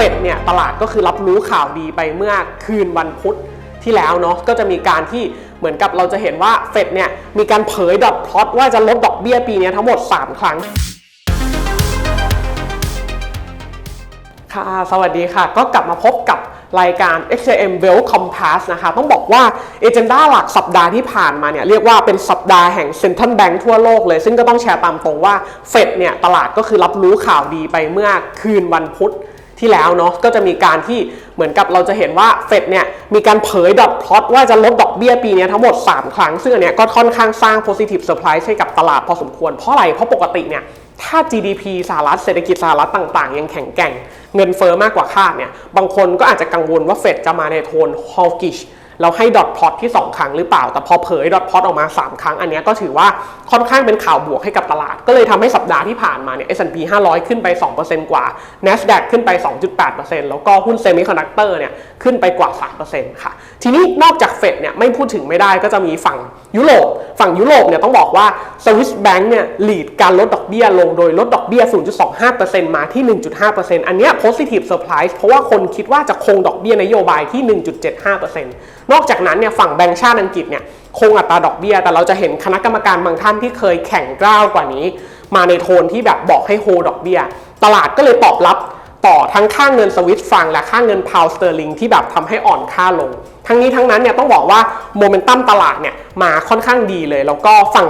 เฟดเนี่ยตลาดก็คือรับรู้ข่าวดีไปเมื่อคืนวันพุธที่แล้วเนาะก็จะมีการที่เหมือนกับเราจะเห็นว่าเฟดเนี่ยมีการเผยดอทพลอตว่าจะลดดอกเบี้ยปีนี้ทั้งหมด 3 ครั้งค่ะสวัสดีค่ะ ก็กลับมาพบกับรายการ XJM Well Compass นะคะ ต้องบอกว่าเอเจนดาหลักสัปดาห์ที่ผ่านมาเนี่ยเรียกว่าเป็นสัปดาห์แห่ง Central Bank ทั่วโลกเลย ซึ่งก็ต้องแชร์ตามตรงว่าเฟดเนี่ยตลาดก็คือรับรู้ข่าวดีไปเมื่อคืนวันพุธ ที่แล้วเนาะก็จะมีการที่เหมือนกับเราจะเห็นว่าเฟดเนี่ยมีการเผยดอทพลอตว่าจะลดดอกเบี้ยปีนี้ทั้งหมด 3 ครั้ง ซึ่งอันเนี้ยก็ค่อนข้างสร้าง positive surprise ให้กับตลาดพอสมควร เพราะอะไร เพราะปกติเนี่ยถ้า GDP สหรัฐเศรษฐกิจสหรัฐต่างๆ ยังแข็งแกร่ง เงินเฟอ้อมากกว่าคาดเนี่ยบางคนก็อาจจะกังวลว่าเฟดจะมาในโทน hawkish เราให้ดอทพอตที่ 2 ครั้งหรือเปล่า แต่พอเผยดอทพอตออกมา 3 ครั้ง อันนี้ก็ถือว่าค่อนข้างเป็นข่าวบวกให้กับตลาด ก็เลยทำให้สัปดาห์ที่ผ่านมาเนี่ย S&P 500 ขึ้นไป 2%กว่า NASDAQ ขึ้นไป 2.8%แล้วก็หุ้นเซมิคอนดักเตอร์เนี่ยขึ้นไปกว่า 3%ค่ะ ทีนี้นอกจากเฟดเนี่ยไม่พูดถึงไม่ได้ก็จะมีฝั่งยุโรป ฝั่งยุโรปเนี่ยต้องบอกว่า Swiss Bank เนี่ย lead การลดดอกเบี้ยลงโดยลดดอกเบี้ย 0.25%มาที่ 1.5%อันนี้ย positive surprise เพราะว่าคนคิดว่าจะคงดอกเบี้ยนโยบายที่ 1.75%นอกจากนั้นเนี่ยฝั่งแบงก์ชาติอังกฤษเนี่ยคงอัตราดอกเบี้ย แต่เราจะเห็นคณะกรรมการบางท่านที่เคยแข่งกล้าวกว่านี้ มาในโทนที่แบบบอกให้โฮดอกเบี้ย ตลาดก็เลยตอบรับต่อทั้งค่าเงินสวิตฟังและค่าเงินพาวสเตอร์ลิงที่แบบทำให้อ่อนค่าลง ทั้งนี้ทั้งนั้นเนี่ยต้องบอกว่าโมเมนตัมตลาดเนี่ยมาค่อนข้างดีเลย แล้วก็ฝั่ง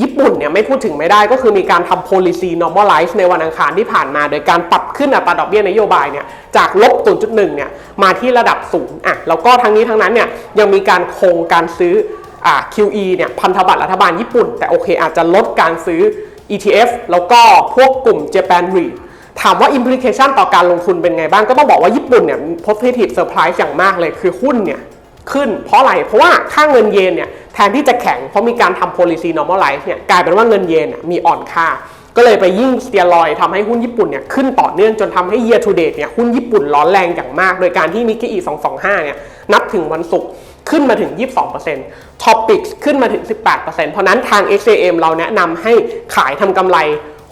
ญี่ปุ่นเนี่ยไม่พูดถึงไม่ได้ก็คือมีการทำ policy normalize ในวันอังคารที่ผ่านมา โดยการปรับขึ้นอัตราดอกเบี้ยนโยบายเนี่ยจากลบ 0.1 เนี่ยมาที่ระดับศูนย์อะแล้วก็ทั้งนี้ทั้งนั้นเนี่ยยังมีการคงการซื้ออ่า QE เนี่ยพันธบัตรรัฐบาลญี่ปุ่น แต่โอเคอาจจะลดการซื้อ ETF แล้วก็พวกกลุ่ม Japan REIT ถามว่า implication ต่อการลงทุนเป็นไงบ้าง ก็ต้องบอกว่าญี่ปุ่นเนี่ย positive surprise อย่างมากเลยคือหุ้นเนี่ยขึ้นเพราะอะไร เพราะว่าค่าเงินเยนเนี่ย แทนที่จะแข็งเพราะมีการทำ policy normalize เนี่ยกลายเป็นว่าเงินเยนมีอ่อนค่า ก็เลยไปยิ่งสเตียรอยทำให้หุ้นญี่ปุ่นเนี่ยขึ้นต่อเนื่องจนทำให้ year to date เนี่ยหุ้นญี่ปุ่นร้อนแรงอย่างมาก โดยการที่นิกเกอี225เนี่ยนับถึงวันศุกร์ขึ้นมาถึง 22% Topics ขึ้นมาถึง 18%เพราะนั้นทาง XAM เราแนะนำให้ขายทำกำไร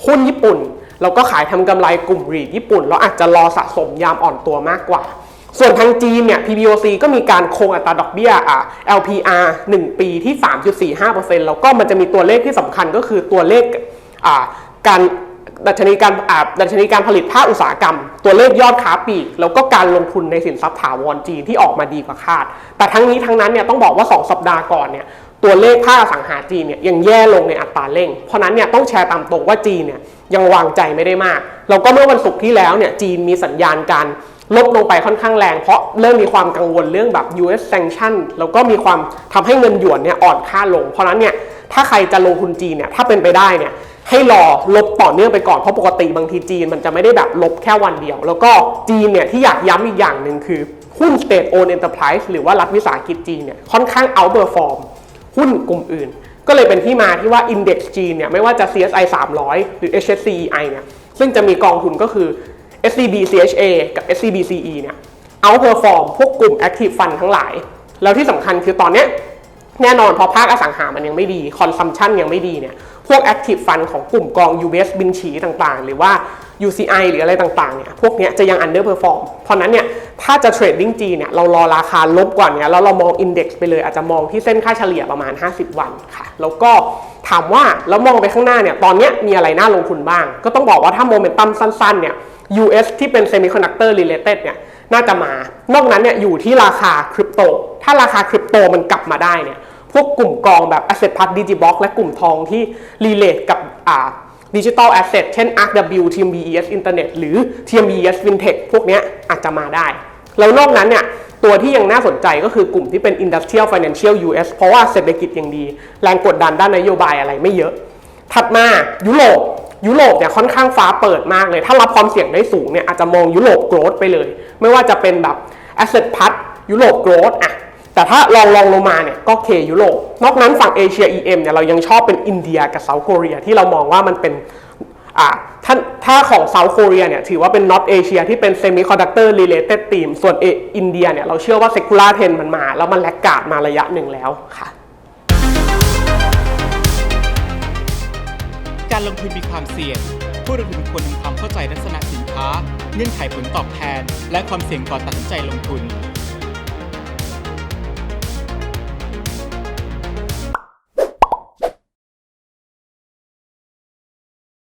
หุ้นญี่ปุ่นแล้วก็ขายทำกำไรกลุ่มรีดญี่ปุ่น แล้วอาจจะรอสะสมยามอ่อนตัวมากกว่า ส่วนทางจีนเนี่ย PBOC ก็มีการคงอัตราดอกเบี้ยอ่า LPR 1 ปีที่ 3.45%แล้วก็มันจะมีตัวเลขที่สำคัญก็คือตัวเลขอ่าการดัชนีการอ่าดัชนีการผลิตภาคอุตสาหกรรม ตัวเลขยอดค้าปลีก แล้วก็การลงทุนในสินทรัพย์ถาวรจีนที่ออกมาดีกว่าคาด แต่ทั้งนี้ทั้งนั้นเนี่ยต้องบอกว่า 2 สัปดาห์ก่อนเนี่ยตัวเลขภาคสังหาจีนเนี่ยยังแย่ลงในอัตราเร่ง เพราะนั้นเนี่ยต้องแชร์ตามตรงว่าจีนเนี่ยยังวางใจไม่ได้มาก แล้วก็เมื่อวันศุกร์ที่แล้วเนี่ยจีนมีสัญญาณการ ลดลงไปค่อนข้างแรง เพราะเริ่มมีความกังวลเรื่องแบบ US sanction แล้วก็มีความทำให้เงินหยวนเนี่ยอ่อนค่าลง เพราะนั้นเนี่ยถ้าใครจะลงทุนจีนเนี่ยถ้าเป็นไปได้เนี่ยให้รอลบต่อเนื่องไปก่อน เพราะปกติบางทีจีนมันจะไม่ได้แบบลบแค่วันเดียว แล้วก็จีนเนี่ยที่อยากย้ำอีกอย่างหนึ่งคือ หุ้น state owned enterprise หรือว่ารัฐวิสาหกิจจีนเนี่ยค่อนข้าง outperform หุ้นกลุ่มอื่น ก็เลยเป็นที่มาที่ว่า Index จีนเนี่ยไม่ว่าจะ CSI 300 หรือ HSCEI เนี่ยซึ่งจะมีกองทุนก็คือ SCB CHA กับ SCB CE เนี่ย outperform พวกกลุ่ม active fund ทั้งหลาย แล้วที่สำคัญคือตอนเนี้ยแน่นอนพอภาคอสังหามันยังไม่ดี consumption ยังไม่ดีเนี่ยพวก active fund ของกลุ่มกอง UBS บินฉีต่างๆ หรือว่า UCI หรืออะไรต่างๆเนี่ยพวกเนี้ยจะยัง underperform เพราะนั้นเนี่ยถ้าจะเทรดดิ้งจีเนี่ยเรารอราคาลบกว่านี้แล้วเรามอง index ไปเลยอาจจะมองที่เส้นค่าเฉลี่ยประมาณ 50 วันค่ะ แล้วก็ถามว่าแล้วมองไปข้างหน้าเนี่ยตอนเนี้ยมีอะไรน่าลงทุนบ้าง ก็ต้องบอกว่าถ้าโมเมนตัมสั้นๆเนี่ย US ที่เป็น semiconductor related เนี่ยน่าจะมา นอกนั้นเนี่ยอยู่ที่ราคาคริปโต ถ้าราคาคริปโตมันกลับมาได้เนี่ย พวกกลุ่มกองแบบ Asset Plus Digiblock และกลุ่มทองที่ relate กับอ่าดิจิตอลแอสเซทเช่น ArkW TMBES Internet หรือ TMBES Fintech พวกนี้อาจจะมาได้ แล้วนอกนั้นเนี่ยตัวที่ยังน่าสนใจก็คือกลุ่มที่เป็น Industrial Financial US เพราะว่าเศรษฐกิจยังดี แรงกดดันด้านนโยบายอะไรไม่เยอะ ถัดมายุโรป ยุโรปเนี่ยค่อนข้างฟ้าเปิดมากเลย ถ้ารับความเสี่ยงได้สูงเนี่ยอาจจะมองยุโรปโกรดไปเลย ไม่ว่าจะเป็นแบบ Asset Plus ยุโรปโกรดอะแต่ถ้าลองลองลงมาเนี่ยก็เคยุโรป นอกนั้นฝั่งเอเชีย EM เนี่ยเรายังชอบเป็นอินเดียกับเซาท์เกาหลีที่เรามองว่ามันเป็นอ่าถ้าถ้าของเซาท์เกาหลีเนี่ยถือว่าเป็น North Asia ที่เป็น Semiconductor Related Theme ส่วนเออินเดียเนี่ยเราเชื่อว่า Secular Trend มันมา แล้วมันแลกกาดมาระยะหนึ่งแล้วค่ะ การลงทุนมีความเสี่ยง ผู้ลงทุนควรทำความเข้าใจลักษณะสินค้า เงื่อนไขผลตอบแทน และความเสี่ยงก่อนตัดสินใจลงทุน